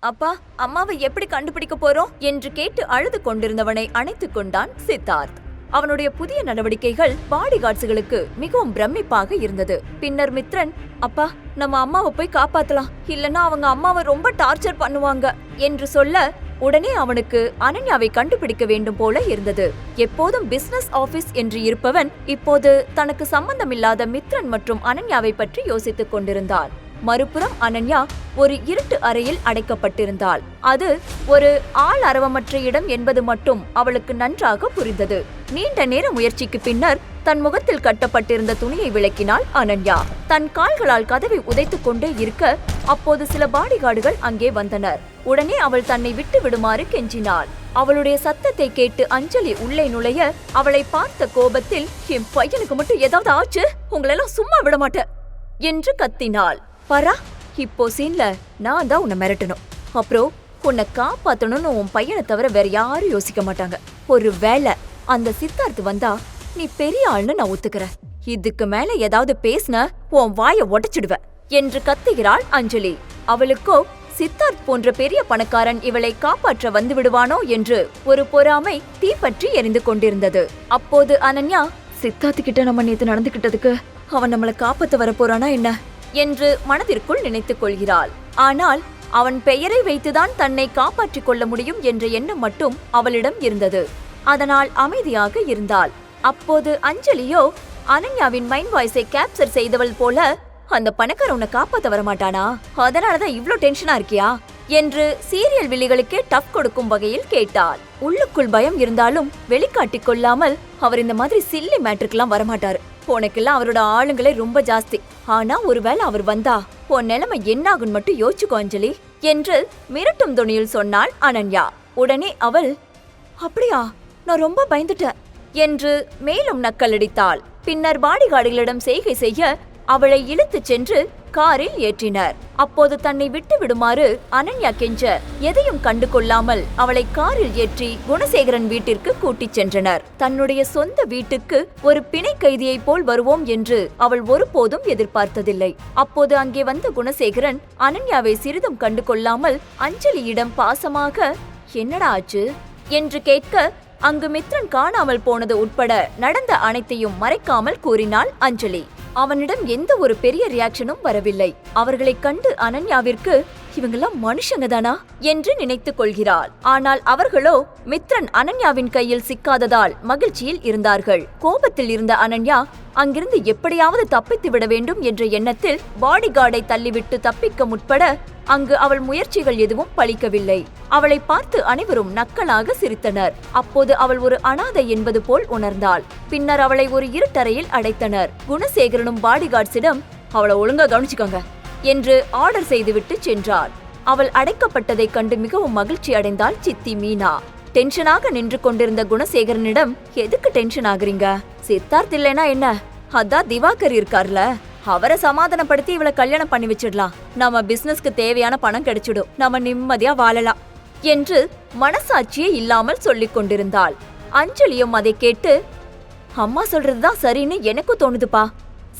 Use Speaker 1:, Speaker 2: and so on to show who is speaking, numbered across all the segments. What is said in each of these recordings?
Speaker 1: அப்பா அம்மாவை எப்படி கண்டுபிடிக்க போறோம்? என்று கேட்டு அழுது கொண்டிருந்தவனை அணைத்துக் கொண்டான் சித்தார்த். அவனுடைய புதிய நடவடிக்கைகள் பாடிகார்ட்ஸுகளுக்கு மிகவும் பிரமிப்பாக இருந்தது. பின்னர் மித்ரன் அப்பா நம்ம அம்மாவை போய் காப்பாத்தலாம். இல்லனா அவங்க அம்மாவை ரொம்ப டார்ச்சர் பண்ணுவாங்க என்று சொல்ல உடனே அவனுக்கு அனன்யாவை கண்டுபிடிக்க வேண்டும் போல இருந்தது. எப்போதும் பிசினஸ் ஆபீஸ் என்று இருப்பவன் இப்போது தனக்கு சம்பந்தமில்லாத மித்ரன் மற்றும் அனன்யாவை பற்றி யோசித்துக் கொண்டிருந்தான். மறுபுறம் அனன்யா ஒரு இருட்டு அறையில் அடைக்கப்பட்டிருந்தாள். அது ஒரு ஆள் அரவமற்ற இடம் என்பது மட்டும் அவளுக்கு நன்றாக புரிந்தது. நீண்ட நேர முயற்சிக்கு பின்னர் தன் முகத்தில் கட்டப்பட்டிருந்த துணியை விளக்கினாள் அனன்யா. தன் கால்களால் கதவை உதைத்துக் கொண்டே இருக்க அப்போது சில பாடிகார்டுகள் அங்கே வந்தனர். உடனே அவள் தன்னை விட்டு விடுமாறு கெஞ்சினாள். அவளுடைய சத்தத்தை கேட்டு அஞ்சலி உள்ளே நுழைய அவளை பார்த்த கோபத்தில் என் பையனுக்கு மட்டும் ஏதாவது ஆச்சு? உங்களெல்லாம் சும்மா விட மாட்டேன்! என்று கத்தினாள். பரா இப்போ சீன்ல நான் தான் உன்னை மிரட்டணும். அப்புறம் உன்னை காப்பாத்தணும்னு உன் பையனை தவிர வேற யாரும் யோசிக்க மாட்டாங்க. ஒரு வேளை அந்த சித்தார்த்து வந்தா நீ பெரிய ஆள்னு நான் ஒத்துக்கிறேன். இதுக்கு மேல ஏதாவது பேசுன உன் வாயை உடைச்சிடுவ என்று கத்துகிறாள் அஞ்சலி. அவளுக்கோ சித்தார்த் போன்ற பெரிய பணக்காரன் இவளை காப்பாற்ற வந்து விடுவானோ என்று ஒரு பொறாமை தீப்பற்றி எரிந்து கொண்டிருந்தது. அப்போது அனன்யா சித்தார்த்து கிட்ட நம்ம நேத்து நடந்துகிட்டதுக்கு அவன் நம்மளை காப்பாத்த வரப்போறானா என்ன? என்று மனதிற்குள் நினைத்துக் கொள்கிறாள். ஆனால் அவன் பெயரை வைத்துதான் தன்னை காப்பாற்றிக் கொள்ள முடியும் என்ற எண்ணம் மட்டும் அவளிடம் இருந்தது. அதனால் அமைதியாக இருந்தாள். அப்போது அஞ்சலியோ அனன்யாவின் மைண்ட் வாய்ஸை கேப்சர் செய்தவள் போல அந்த பணக்கார உன்னை காப்பாத்த வரமாட்டானா அதனாலதான் இவ்ளோ டென்ஷனா இருக்கியா? என்று சீரியல் வில்லிகளுக்கே டஃப் கொடுக்கும் வகையில் கேட்டாள். உள்ளுக்குள் பயம் இருந்தாலும் வெளிக்காட்டிக் கொள்ளாமல் அவர் இந்த மாதிரி சில்லி மேட்ருக்கெல்லாம் வரமாட்டாரு. உனக்கெல்லாம் அவரோட ஆளுங்களே ரொம்ப ஜாஸ்தி. ஆனா ஒருவேளை அவர் வந்தா உன் நிலைமை என்னாகும் மட்டும் யோசிச்சுக்கோ அஞ்சலி என்று மிரட்டும் துணியில் சொன்னாள் அனன்யா. உடனே அவள் அப்படியா நான் ரொம்ப பயந்துட்டேன் என்று மேலும் நக்கலடித்தாள். பின்னர் பாடிகார்டுகளிடம் செய்கை செய்ய அவளை இழுத்துச் சென்று காரில் ஏற்றினர். அப்போது தன்னை விட்டு விடுமாறு அனன்யா கெஞ்ச எதையும் கண்டு கொள்ளாமல் அவளை காரில் ஏற்றி குணசேகரன் வீட்டிற்கு கூட்டிச் சென்றனர். தன்னுடைய சொந்த வீட்டுக்கு ஒரு பிணை கைதியைப் போல் வருவோம் என்று அவள் ஒருபோதும் எதிர்பார்த்ததில்லை. அப்போது அங்கே வந்த குணசேகரன் அனன்யாவை சிறிதும் கண்டு கொள்ளாமல் அஞ்சலியிடம் பாசமாக என்னடா ஆச்சு? என்று கேட்க அங்கு மித்ரன் காணாமல் போனது உட்பட நடந்த அனைத்தையும் மறைக்காமல் கூறினாள் அஞ்சலி. அவனிடம் எந்த ஒரு பெரிய ரியாக்ஷனும் வரவில்லை. அவர்களை கண்டு அனன்யாவிற்கு இவங்கெல்லாம் மனுஷங்க தானா என்று நினைத்துக் கொள்கிறாள். ஆனால் அவர்களோ மித்ரன் அனன்யாவின் கையில் சிக்காததால் மகிழ்ச்சியில் இருந்தார்கள். கோபத்தில் இருந்த அனன்யா அங்கிருந்து எப்படியாவது தப்பித்து விட வேண்டும் என்ற எண்ணத்தில் பாடிகார்டை தள்ளிவிட்டு தப்பிக்க முற்பட அங்கு அவள் முயற்சிகள் எதுவும் பலிக்கவில்லை அவளை பார்த்து அனைவரும் நக்கலாக சிரித்தனர். அப்போது அவள் ஒரு அனாதை என்பது போல் உணர்ந்தாள். பின்னர் அவளை ஒரு இருட்டறையில் அடைத்தனர். குணசேகரனும் பாடிகார்ட்ஸிடம் அவளை ஒழுங்கா கவனிச்சுக்கோங்க. என்று ஆர்டர் செய்துவிட்டு சென்றாள். அவள் அடைக்கப்பட்டதைக் கண்டு மிகவும் மகிழ்ச்சி அடைந்தாள் சித்தி மீனா. டென்ஷனாக நின்று கொண்டிருந்த குணசேகரனிடம் எதுக்கு டென்ஷன் ஆகுறீங்க? சித்தார்த் இல்லைனா என்ன? அதான் திவாகர் இருக்கார்ல. அவரை சமாதானப்படுத்தி இவளை கல்யாணம் பண்ணி வச்சிடலாம். நம்ம பிசினஸ்க்கு தேவையான பணம் கிடைச்சிடும். நம்ம நிம்மதியா வாழலாம். என்று மனசாட்சியே இல்லாமல் சொல்லிக் கொண்டிருந்தாள். அஞ்சலியும் அதை கேட்டு அம்மா சொல்றதுதான் சரின்னு எனக்கும் தோணுதுப்பா.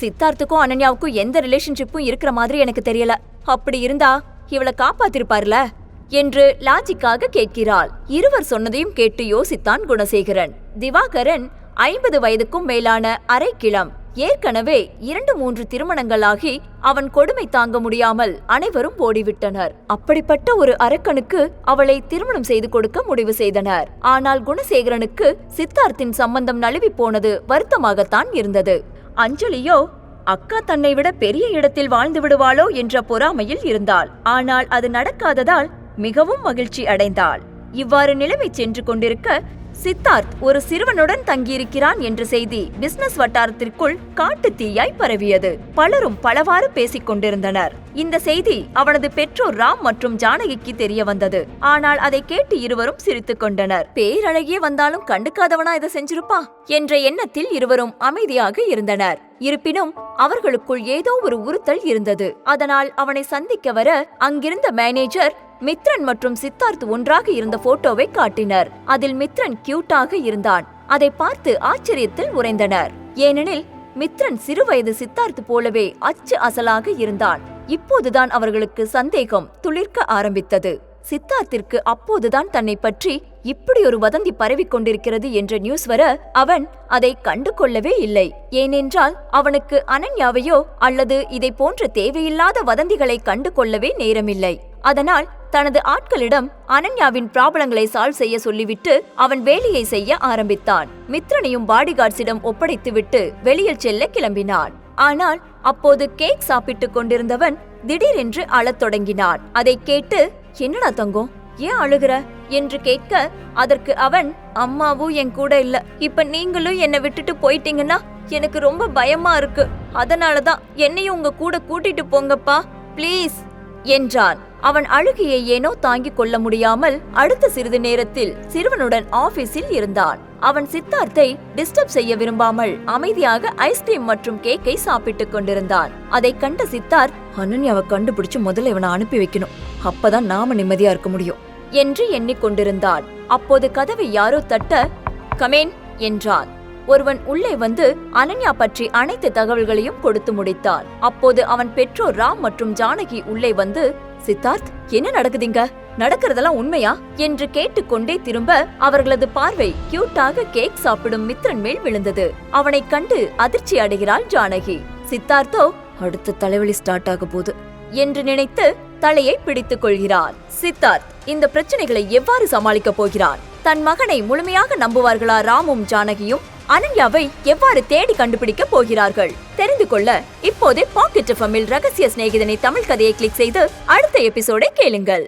Speaker 1: சித்தார்த்துக்கும் அனன்யாவுக்கும் எந்த ரிலேஷன்ஷிப்பும் இருக்கிற மாதிரி எனக்கு தெரியல. அப்படி இருந்தா இவளை காப்பாத்திருப்பார்ல? என்று லாஜிக்காக கேட்கிறாள். இருவர் சொன்னதையும் கேட்டு யோசித்தான் குணசேகரன். திவாகரன் ஐம்பது வயதுக்கும் மேலான அரைக்கிளம் ஏற்கனவே இரண்டு மூன்று திருமணங்களாகி அவன் கொடுமை தாங்க முடியாமல் அனைவரும் ஓடிவிட்டனர். அப்படிப்பட்ட ஒரு அரக்கனுக்கு அவளை திருமணம் செய்து கொடுக்க முடிவு செய்தனர். ஆனால் குணசேகரனுக்கு சித்தார்த்தின் சம்பந்தம் நழுவி போனது வருத்தமாகத்தான் இருந்தது. அஞ்சலியோ அக்கா தன்னை விட பெரிய இடத்தில் வாழ்ந்து விடுவாளோ என்ற பொறாமையில் இருந்தாள். ஆனால் அது நடக்காததால் மிகவும் மகிழ்ச்சி அடைந்தாள். இவ்வாறு நிலைமை சென்று கொண்டிருக்க சித்தார்த் ஒரு சிறுவனுடன் தங்கியிருக்கிறான் என்ற செய்தி பிசினஸ் வட்டாரத்திற்குள் காட்டு தீயாய் பரவியது. பலரும் பலவாறு பேசிக் கொண்டிருந்தனர். இந்த செய்தி அவனது பெற்றோர் ராம் மற்றும் ஜானகிக்கு தெரிய வந்தது. ஆனால் அதை கேட்டு இருவரும் சிரித்துக் கொண்டனர். பேரழகியே வந்தாலும் கண்டுக்காதவனா இதை செஞ்சிருப்பா? என்ற எண்ணத்தில் இருவரும் அமைதியாக இருந்தனர். இருப்பினும் அவர்களுக்குள் ஏதோ ஒரு உறுத்தல் இருந்தது. அதனால் அவனை சந்திக்க வர அங்கிருந்த மேனேஜர் மித்ரன் மற்றும் சித்தார்த் ஒன்றாக இருந்த போட்டோவை காட்டினர். அதில் மித்ரன் கியூட்டாக இருந்தான். அதை பார்த்து ஆச்சரியத்தில் உறைந்தனர். ஏனெனில் மித்ரன் சிறுவயது சித்தார்த் போலவே அச்சு அசலாக இருந்தான். இப்போதுதான் அவர்களுக்கு சந்தேகம் துளிர்க்க ஆரம்பித்தது. சித்தார்த்திற்கு அப்போதுதான் தன்னை பற்றி இப்படி ஒரு வதந்தி பரவிக் கொண்டிருக்கிறது என்ற நியூஸ் வர அவன் அதை கண்டு கொள்ளவே இல்லை. ஏனென்றால் அவனுக்கு அனன்யாவையோ அல்லது இதை போன்ற தேவையில்லாத வதந்திகளை கண்டு கொள்ளவே நேரமில்லை. அதனால் தனது ஆட்களிடம் அனன்யாவின் ப்ராப்ளங்களை சால்வ் செய்ய சொல்லிவிட்டு அவன் வேலையை செய்ய ஆரம்பித்தான். மித்ரனையும் பாடிகார்ட்ஸிடம் ஒப்படைத்துவிட்டு வெளியில் செல்ல கிளம்பினான். ஆனால் அப்போது கேக் சாப்பிட்டுக் கொண்டிருந்தவன் திடீரென்று அழத் தொடங்கினான். அதை கேட்டு என்னடா தங்கம் ஏன் அழுகிற? என்று கேட்க அதற்கு அவன் அம்மாவும் என் கூட இல்ல. இப்ப நீங்களும் என்னை விட்டுட்டு போயிட்டீங்கன்னா எனக்கு ரொம்ப பயமா இருக்கு. அதனாலதான் என்னையும் உங்க கூட கூட்டிட்டு போங்கப்பா ப்ளீஸ் என்றான். அவன் அழுகையை ஏனோ தாங்கிக் கொள்ள முடியாமல் அடுத்த சிறிது நேரத்தில் சிறுவனுடன் ஆபீஸில் இருந்தான். அவன் சித்தார்த்தை டிஸ்டர்ப் செய்ய விரும்பாமல் அமைதியாக ஐஸ்கிரீம் மற்றும் கேக்கை சாப்பிட்டுக் கொண்டிருந்தான். அதைக் கண்ட சித்தார்த் அனன்யாவை கண்டுபிடிச்சு முதல்ல இவனை அனுப்பி வைக்கணும். அப்பதான் நாம நிம்மதியா இருக்க முடியும். என்று எண்ணிக்கொண்டிருந்தான் அப்போது கதவை யாரோ தட்ட கமேன் என்றான். ஒருவன் உள்ளே வந்து அனன்யா பற்றி அனைத்து தகவல்களையும் கொடுத்து முடித்தான் அப்போது அவன் பெற்றோர் ராம் மற்றும் ஜானகி உள்ளே வந்து சித்தார்த் என்ன நடக்குதுங்க? நடக்கிறதெல்லாம் உண்மையா? என்று கேட்டுக்கொண்டே திரும்ப அவர்களது பார்வை கியூட்டாக கேக் சாப்பிடும் மித்ரன் மேல் விழுந்தது. அவனை கண்டு அதிர்ச்சி அடைகிறாள் ஜானகி. சித்தார்த்தோ அடுத்த தலைவலி ஸ்டார்ட் ஆக போகுது. என்று நினைத்து தலையை பிடித்துக் கொள்கிறார் சித்தார்த் இந்த பிரச்சனைகளை எவ்வாறு சமாளிக்கப் போகிறான் தன் மகனை முழுமையாக நம்புவார்களா ராமும் ஜானகியும்? அனன்யாவை எவ்வாறு தேடி கண்டுபிடிக்க போகிறார்கள்? தெரிந்து கொள்ள இப்போதே பாக்கெட் எஃப்எம்மில் ரகசிய சிநேகிதனை தமிழ் கதையை கிளிக் செய்து அடுத்த எபிசோடை கேளுங்கள்.